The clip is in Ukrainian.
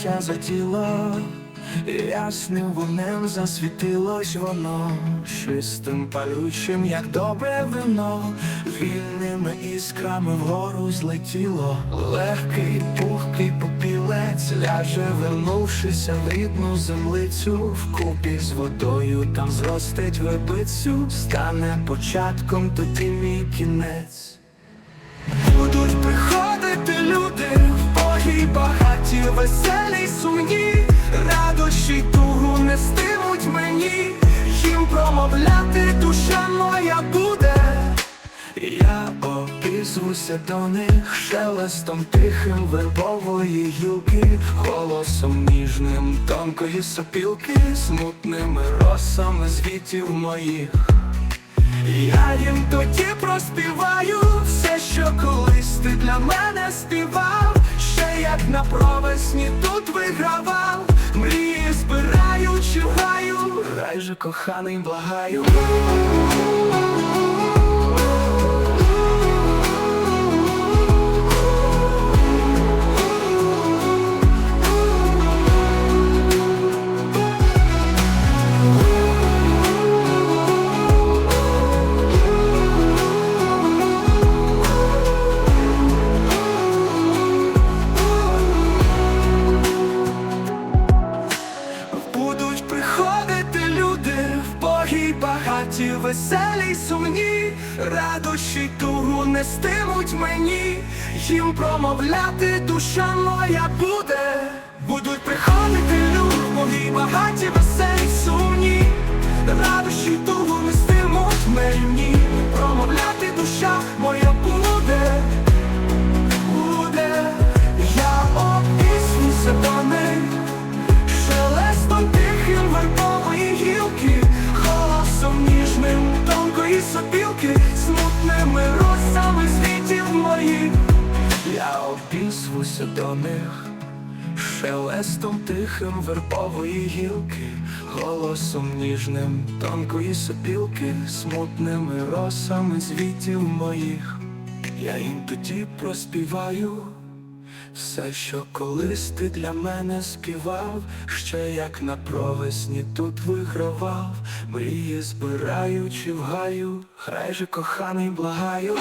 взялася за ясним вогнем засвітилось воно, чистим палючим, як добре вино, вільними іскрами вгору злетіло, легкий пухкий попілець ляже, вернувшися в рідну землицю, вкупі з водою там зростить вербицю, стане початком тоді мій кінець. Будуть приходити люди веселі сумні, радощі тугу нестимуть мені, їм промовляти душа моя буде. Я обізвуся до них шелестом тихим вербової гілки, голосом ніжним тонкої сопілки, смутними росами звітів моїх. Я їм тоді проспіваю все, що колись ти для мене співав, як на провесні тут вигравав, мрії збираю, чигаю, рай же коханий благаю. Багаті, веселі сумні, радощі тугу нестимуть мені, їм промовляти душа моя буде. Будуть приходити люди мої багаті, веселі сумні, радощі тугу нестимуть мені, промовляти душа моя буде. Сопілки, смутними росами звітів моїх. Я обізвуся до них, шелестом тихим вербової гілки, голосом ніжним тонкої сопілки, смутними росами звітів моїх. Я їм тоді проспіваю. Все, що колись ти для мене співав, ще як на провесні тут вигравав, мрії збираючи в гаю, хай же коханий благаю.